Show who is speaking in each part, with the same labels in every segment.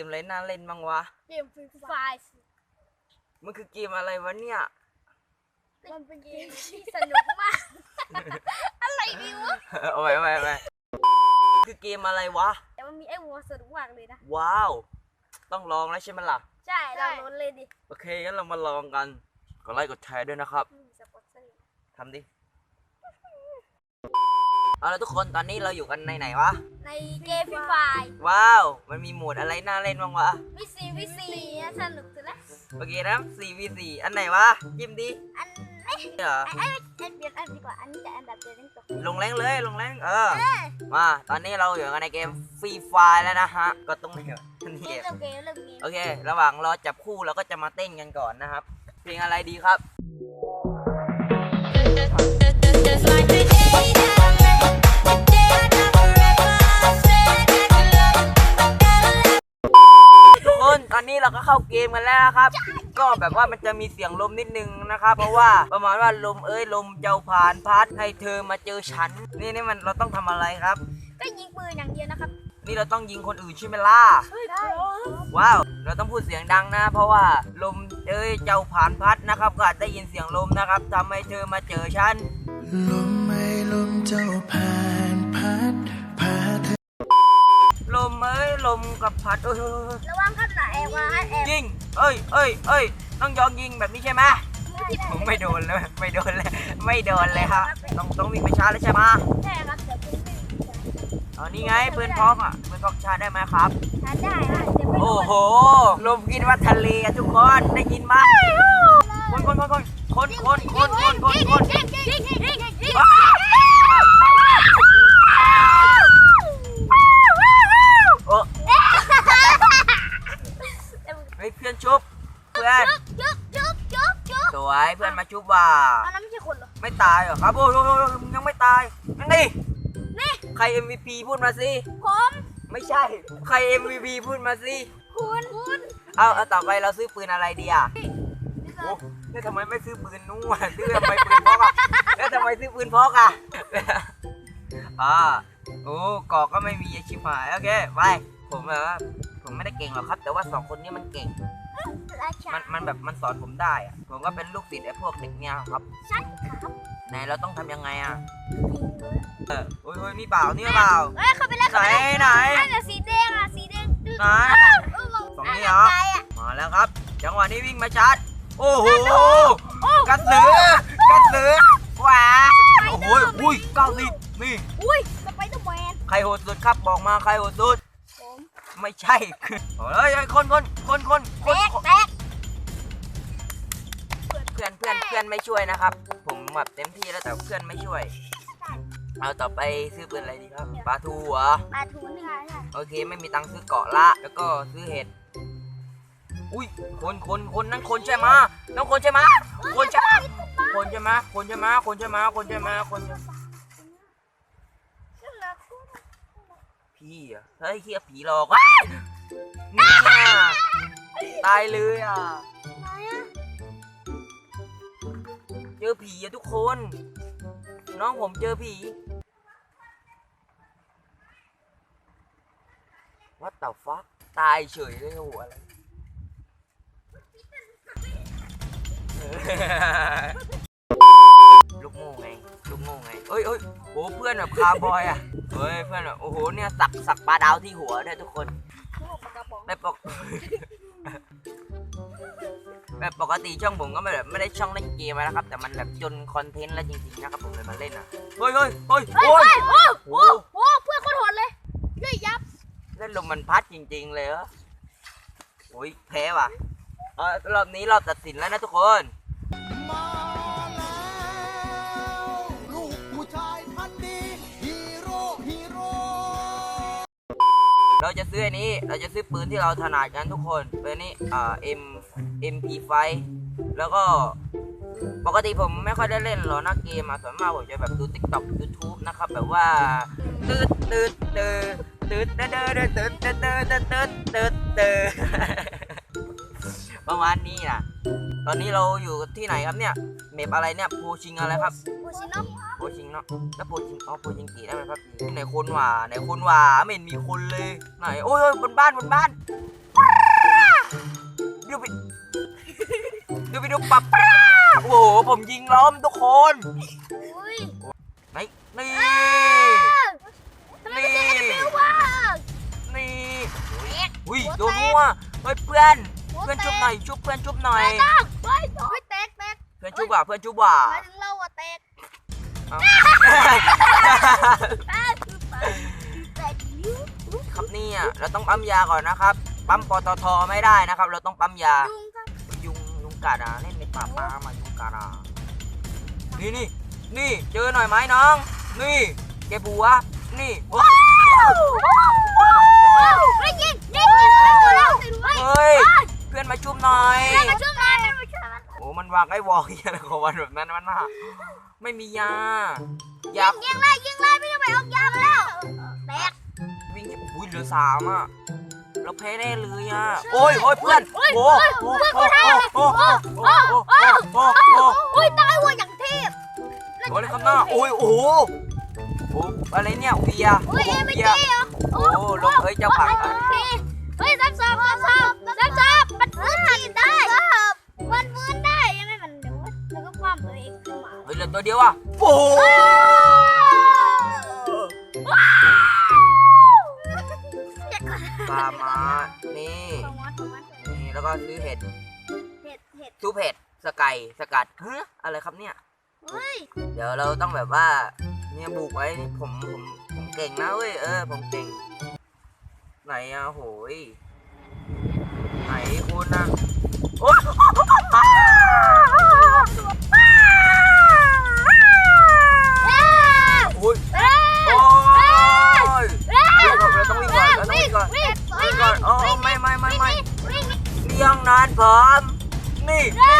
Speaker 1: ช่วงนี้อะมีเกมอะไรน่าเล่นบ้างวะ
Speaker 2: เกมฟรีไฟล์
Speaker 1: มันคือเกมอะไรวะเนี่ย
Speaker 2: มันเป็นเกมที่สนุกมาก อะไรดีวะ
Speaker 1: เอาไปเอาไปเอาไปคือเกมอะไรวะ
Speaker 2: แต่มันมีไอ้วัวสนุกมากเลยนะ
Speaker 1: ว้าว ต้องลองแล้วใช่ไหมล่ะ
Speaker 2: ใช่เราโหลดเลยดิ
Speaker 1: โอเคงั้นเรามาลองกัน กดไลค์กดแชร์ด้วยนะครับ
Speaker 2: อืมสปอนเซอร์
Speaker 1: ทำดิ เอาละทุกคนตอนนี้เราอยู่กันในไหนวะ
Speaker 2: ในเกมฟรีไฟล์
Speaker 1: ว้าว มันมีโหมดอะไรน่าเล่นบ้างวะ
Speaker 2: วิซีวิซีนะสนุกสุดละ
Speaker 1: โอเคนะ 4v4 อันไหนวะจิ้มดิ
Speaker 2: อันเอ้ย
Speaker 1: เหรอ
Speaker 2: ไอ้ไอ้เปลี่ยนอันดีกว่าอันนี้แต่อันดับเดียวเล่นตก
Speaker 1: ลงแรงเลยลงแรงเออมาตอนนี้เราอยู่กันในเกมฟรีไฟแล้วนะฮะก็ตรงนี้นี่
Speaker 2: เก
Speaker 1: เก
Speaker 2: ม
Speaker 1: ม
Speaker 2: เริ่มเกมเริ่มเกม
Speaker 1: โอเค ระหว่างรอจับคู่เราก็จะมาเต้นกันก่อนนะครับเพลงอะไรดีครับ อนนี้เราก็เข้าเกมกันแล้วนะครับ ก็แบบว่ามันจะมีเสียงลมนิดนึงนะครับ เพราะว่าประมาณว่าลมเอ้ยลมเจ้าผ่านพัดให้เธอมาเจอฉัน นี่นี่มันเราต้องทำอะไรครับ
Speaker 2: ก็ยิงปืนอย่างเดียวนะครับ
Speaker 1: นี่เราต้องยิงคนอื่นใช่ไหมล่ะ
Speaker 2: ได้
Speaker 1: ว้าว เราต้องพูดเสียงดังนะ เพราะว่าลมเอ้ยเจ้าผ่านพัดนะครับก็อาจได้ยินเสียงลมนะครับทำให้เธอมาเจอฉัน
Speaker 3: ลมไม่ลมเจ้าผ่าน
Speaker 1: ลมกับพัดเอ้ยเอ้ย
Speaker 2: ระวังครับนะแอบว่าให้แอบ
Speaker 1: ยิงเอ้ยเอ้ยเอ้ยต้องยองยิงแบบนี้ใช่ไหมผมไม่โดนเลยไม่โดนเลยไม่โดนเลยฮะต้องต้องวิ่งไปช้าเลยใช่ไหม
Speaker 2: ใช่ครับเดี๋ยวปืนไม่
Speaker 1: อ๋อนี่ไงปืนพกอะปืนพกชาร์จได้ไหมครับ
Speaker 2: ทานได้ฮะเดี๋ยวไป
Speaker 1: โอ้โหลมกินว่าทะเลอะทุกคนได้ยินไหมคนคนคนคนคนคนคนคนคนคน ชุบ เพื่อน
Speaker 2: จุ๊บจุ๊บจุ๊บจุ๊บ
Speaker 1: สวยเพื่อนมาชุบว่ะ
Speaker 2: อันนั้นไม่ใช่คนเหรอ
Speaker 1: ไม่ตายเหรอครับโอ้โหยังไม่ตายนั่นดิ
Speaker 2: นี่
Speaker 1: ใคร MVP พูดมาสิ
Speaker 2: ผม
Speaker 1: ไม่ใช่ ใคร MVP พูดมาสิ
Speaker 2: คุณคุณ
Speaker 1: เอาเอาต่อไปเราซื้อปืนอะไรดีอะโอ้แล้วทำไมไม่ซื้อปืนนู่นอะซื้อทำไมปืนพกอะแล้วทำไมซื้อปืนพกอะอ่าโอ้กอกก็ไม่มีไอ้ชิบหายโอเคไปผมแบบว่าผมไม่ได้เก่งหรอกครับ แต่ว่าสองคนนี้มันเก่ง
Speaker 2: ราชา
Speaker 1: มันมันแบบมันสอนผมได้อะผมก็เป็นลูกศิษย์ไอ้พวกเด็กเนี่ยครับ
Speaker 2: ชัดครับ
Speaker 1: ไหนเราต้องทำยังไงอะเออโอ้ยโอ้ยนี่เปล่านี่เปล่า
Speaker 2: เอ้ยเข้าไปแล้ว
Speaker 1: ไหนไหน
Speaker 2: อันน่ะสีแดงอะสีแดง
Speaker 1: ไหนสองนี่เหรอมาแล้วครับ จังหวะนี้วิ่งมาชาร์จโอ้โหกระสือกระสือหวาโอ้โหอุ้ยเก้าสิบนี่
Speaker 2: อุ้ยสไปเดอร์แมน
Speaker 1: ใครโหดสุดครับบอกมาใครโหดสุด
Speaker 2: ผม
Speaker 1: ไม่ใช่คือเฮ้ยเฮ้ยคนคนคนคนค
Speaker 2: แต
Speaker 1: น
Speaker 2: กแตก
Speaker 1: เพื่อนเพื่อนเพื่อนไม่ช่วยนะครับ ผมแบบเต็มที่แล้วแต่เพื่อนไม่ช่วย เอาต่อไปซื้อปืนอะไรดีครับปลาทูเหรอ
Speaker 2: ปลาทูนี่ไงใช่
Speaker 1: โอเคไม่มีตังค์ซื้อเกาะละ แล้วก็ซื้อเห็ด อุ้ยคนคนคนนั่นคนใช่ไหมะน้องคนใช่ไหมะคนใช่ไหมะคนใช่ไหมะคนใช่ไหมะคนใช่ไหมะคนใช่ไหมะคนใช่ไหมะพี่อะ เฮ้ยเฮียผีหลอกว้ายนี่ยตายเลยอะเจอผีอะทุกคน น้องผมเจอผี What the fuck ตายเฉยเลยโอ้โหอะไรลูกโม่ไง ลูกโม่ไงเอ้ยเอ้ยโอ้เพื่อนแบบคาบอยอะ เฮ้ยเพื่อนแบบโอ้โหเนี่ยสักสักปลาดาวที่หัวด้วยทุกคนแบบปกแบบปกติช่องผมก็ไม่แบบไม่ได้ช่องเล่นเกมนะครับ แต่มันแบบจนคอนเทนต์แล้วจริงๆนะครับผมเลยมาเล่นอะเฮ้ยเฮ้ยเฮ้ย
Speaker 2: เฮ้ย
Speaker 1: โอ้ย
Speaker 2: เฮ้ยโอ้
Speaker 1: โอ้
Speaker 2: โหเพื่อนคนโหดเลยเฮ้ยยับ
Speaker 1: เล่นลมมันพัดจริง ๆ เลยเหรอโอ้ยแพ้ว่ะเออรอบนี้รอบตัดสินแล้วนะทุกคน เราจะซื้ออันนี้ เราจะซื้อปืนที่เราถนัดกันทุกคนเป็นนี่อ่า M MP5 แล้วก็ปกติผมไม่ค่อยได้เล่นหรอกนะเกมอะส่วนมากผมจะแบบดู TikTok YouTube นะครับ แบบว่าตืดตืดตืดตืดตืดตืดตืดตืดตืดตืดตืดตืดประมาณนี้นะตอนนี้เราอยู่ที่ไหนครับเนี่ยเมปอะไรเนี่ย โพชิงอะไรครับ
Speaker 2: บูชิโน
Speaker 1: โพชิงเนาะแล้วโปชิงอ๋อโปชิงกี่ได้ไหมครับไหนคนว่าไหนคนว่าไม่เห็นมีคนเลยไหนโอ้ยโอ้ยบนบ้านบนบ้านเดี๋ยวไปเดี๋ยวไปดูปับโอ้โหผมยิงล้อมทุกคน
Speaker 2: อุ้ย
Speaker 1: ไหนนี่
Speaker 2: ทำไมมันเจ๊ฟิววะ
Speaker 1: นี่
Speaker 2: แตก
Speaker 1: อุ้ย
Speaker 2: หัวแตก
Speaker 1: โดนหัวเฮ้ยเพื่อนเพื่อนชุบหน่อยชุบเพื่อนชุบหน่อย
Speaker 2: เฮ้ยเฮ้ยแตกแตก
Speaker 1: เพื่อนชุบว่ะเพื่อนชุบว่ะ
Speaker 2: คือแตกคือแตกนิ้ว
Speaker 1: ครับเนี่ยเราต้องปั๊มยาก่อนนะครับ ปั๊มปตทไม่ได้นะครับ เราต้องปั๊มยา
Speaker 2: ยุงครับ
Speaker 1: ยุงยุงกัดอะเล่นในป่าปลามายุงกัดอะนี่นี่นี่เจอหน่อยไหมน้อง นี่เก็บหัว นี่ว้าวางไอ้วอลอะไรของมันแบบนั้นมันน่ะไม่มียาอยาก
Speaker 2: ยิงเลยยิงเลยพี่จะไปเอายามาแล้วแตก
Speaker 1: วิ่งอุ้ยเหลือสามอะเราแพ้แน่เลยอะโอ้ยโอ้ยเพื่อน
Speaker 2: โอ้ย
Speaker 1: โอ้
Speaker 2: โอ้
Speaker 1: โอ้
Speaker 2: ย
Speaker 1: โอ้
Speaker 2: เพื่อน
Speaker 1: โอ้
Speaker 2: กู
Speaker 1: โอ้
Speaker 2: ได้
Speaker 1: โอ้โอ้โอ้โอ้โอ้
Speaker 2: โอ้ยตายวัวอย่างเทพ
Speaker 1: โอ้ยข้างหน้าโอ้ยโอ้โหโอ้อะไรเนี่ยเวีย
Speaker 2: โอ้ยเอ็มไม่
Speaker 1: เวี
Speaker 2: เจ๊
Speaker 1: ย
Speaker 2: เหรอ
Speaker 1: โอ้ลงเอ้ยเจ้าผักอะ
Speaker 2: เฮ้ยซับซ้อน ตัวเดี
Speaker 1: ยวอะโอ้ปลามานี่นี่แล้วก็ซื้อเห็ด
Speaker 2: เห็ดเห็ด
Speaker 1: ซุปเห็ดสไก่สกัดเฮ้ยอะไรครับเนี่ย
Speaker 2: เฮ้ย
Speaker 1: เดี๋ยวเราต้องแบบว่า เนี่ยบุกไว้นี่ผมผมผมเก่งนะเว้ยเออผมเก่ง ไหนอะโหยไหนคุณนะโอ๊ย ก่อนเราต้องวิ่งก่อน
Speaker 2: วิ่ง
Speaker 1: วิ่งก่อนโอ้ไม่ไม่ไม่ไม่
Speaker 2: วิ่ง
Speaker 1: เลี้ยงนานผมนี่นี่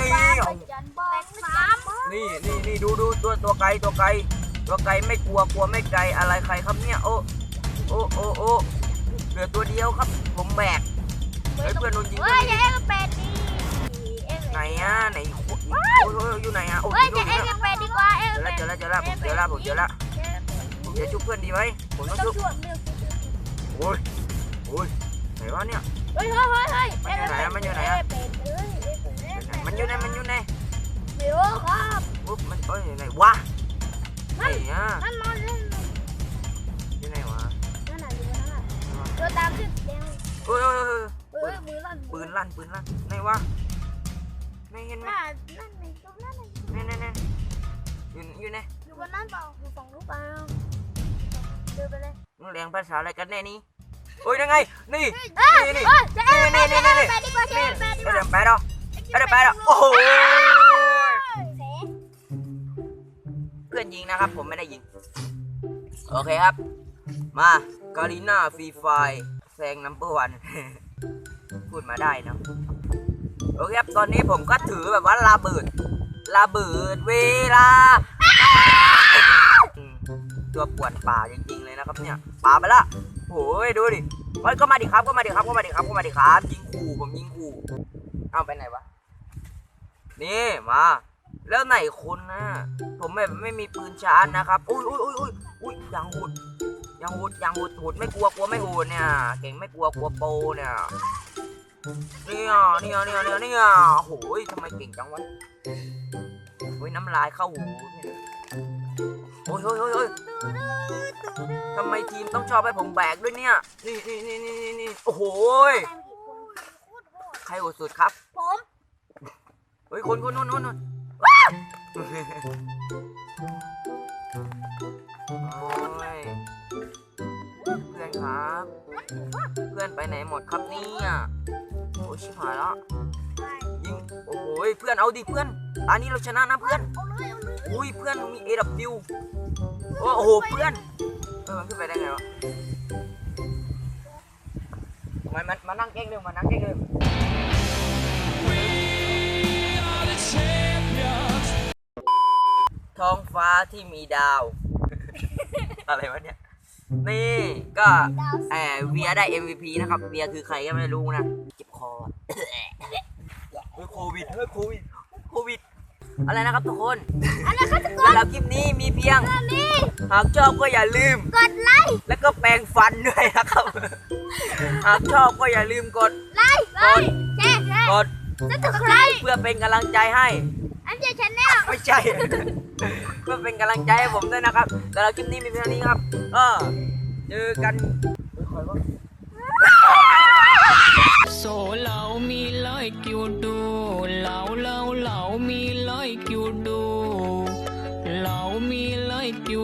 Speaker 1: นี่นี่
Speaker 2: จันบอลสาม
Speaker 1: นี่นี่นี่ดูดูตัวตัวไกลตัวไกลตัวไกลไม่กลัวกลัวไม่ไกลอะไรใครครับเนี่ยโอ้โอ้โอ้โอ้เหลือตัวเดียวครับ ผมแบกเฮ้ยเพื่อนโดนยิง
Speaker 2: เฮ้
Speaker 1: ตัวยนี้
Speaker 2: อย่าเอ็กเป็ดดิเอ็ก
Speaker 1: ไหน
Speaker 2: เป็ด
Speaker 1: อะไหนโอ้ยโอ้ยโอ้ยอยู่ไหนอะโอ้
Speaker 2: เฮ้ย
Speaker 1: ย
Speaker 2: อย่าเอ็กเป็ดดีกว่าเอ็ก
Speaker 1: เจอแล้ว
Speaker 2: เป็ด
Speaker 1: เจอแล้วเจอแล้วผมเจอแล้วผมเจอแล้วผมจะชุบเพื่อนดีไหมผมต้อง
Speaker 2: ต้อง
Speaker 1: ชุบ
Speaker 2: ช่วยเร็ว
Speaker 1: โอ้ยโอ้ยไหนวะเนี่ย
Speaker 2: เฮ้ยเฮ้ยเฮ้ยเฮ้ย
Speaker 1: มันอยู่ไหนอะมันอยู่ไหนมันอยู่ไหน
Speaker 2: ไม่รู้ครับ
Speaker 1: ปุ๊บมันเอ้ยไหนวะไหนอะ
Speaker 2: นั่นนอนเล่น
Speaker 1: อยู่ไหนวะ
Speaker 2: นั่นน่ะอยู่นั่นน่ะเดินตามที่แดง
Speaker 1: โอ้ยโอ้ยโอ้ย
Speaker 2: เฮ้ยมือลั่น
Speaker 1: ปืนลั่นปืนลั่นไหนวะไม่เห็นไหม
Speaker 2: น่านั่นในตรงนั้น
Speaker 1: แน่แน่แน่อยู่อยู่ไหน
Speaker 2: อยู่บนนั้นเปล่าอยู่ฝั่งนู้นเปล่าเดินไปเลย
Speaker 1: มึงเรียงภาษาอะไรกันแน่นี่โอ้ยยังไง นี่ นี่นี่นี่นี่นี่นี่
Speaker 2: เอ็กเป็ดดีกว่าจะ
Speaker 1: นี่
Speaker 2: เดี๋
Speaker 1: ยวไปแล้วเดี๋ยวไปแล้วโอ้โหเพื่อนยิงนะครับ ผมไม่ได้ยิง โอเคครับ มาการีนาฟรีไฟแซงนัมเบอร์วันพูดมาได้เนะโอเคครับ ตอนนี้ผมก็ถือแบบว่าระเบิดระเบิดเวลา ตัวป่วนป่าจริงๆเลยนะครับเนี่ยป่าไปละโอ้ยดูดิเฮ้ยก็มาดิครับก็มาดิครับก็มาดิครับก็มาดิครับยิงขู่ผมยิงขู่เอาไปไหนวะนี่มาแล้วไหนคนนะผมแบบไม่มีปืนชาร์จนะครับอุ้ยอุ้ยอุ้ยอุ้ยอุ้ยยังหุดยังหุดยังหุดหุดไม่กลัวกลัวไม่หุดเนี่ยเก่งไม่กลัวกลัวโปเนี่ยเนี่ยเนี่ยเนี่ยเนี่ยเนี่ยโอ้ยทำไมเก่งจังวะโอ้ยน้ำลายเข้าหูเนี่ย อ้ยโอ้ยโอ้ยโอ้ยทำไมทีมต้องชอบให้ผมแบกด้วยเนี่ย นี่นี่นี่นี่นี่นี่โอ้โหยใครโหดสุดครับ
Speaker 2: ผม
Speaker 1: เฮ้ยคนคนนู้นนู้นนู้นโอ้ยเพื่อนครับ เพื่อนไปไหนหมดครับเนี่ยโอ้ยชิบหายแล้วยิงโอ้โหยเพื่อนเอาดิเพื่อนอันนี้เราชนะนะเพื่อน
Speaker 2: เอาเลยเอาเลย
Speaker 1: อุ้ยเพื่อนมี AW โอ้โหเพื่อนเออมันขึ้นไปได้ไงวะมันมันมานั่งเก้งเร็วมานั่งเก้งเร็วท้องฟ้าที่มีดาว อะไรวะเนี่ย นี่ก็
Speaker 2: ดาว
Speaker 1: แอบเวียได้ MVP นะครับ เวียคือใครก็ไม่รู้นะ เจ็บคอเฮ้ยโควิดเฮ้ยโควิดโควิด อะไรนะครับทุกคน
Speaker 2: อันนี้ครับทุกค
Speaker 1: สำ
Speaker 2: น
Speaker 1: หรับคลิปนี้มีเพียง
Speaker 2: ตอนนี้
Speaker 1: หากชอบก็อย่าลืม
Speaker 2: กดไลค์
Speaker 1: แล้วก็แปรงฟันด้วยนะครับ หากชอบก็อย่าลืมกด
Speaker 2: ไลค์ไลค์แชร์แชร์
Speaker 1: กด
Speaker 2: ซับสไครต์
Speaker 1: เพื่อเป็นกำลังใจให้
Speaker 2: อันเจชแนล
Speaker 1: ไม่ใช่ เพื่อเป็นกำลังใจให้ผมด้วยนะครับสำหรับคลิปนี้มีเพียงเท่านี้ครับเออเจอกัน
Speaker 4: So love me like you do. Love, love, love me like you do. Love me like you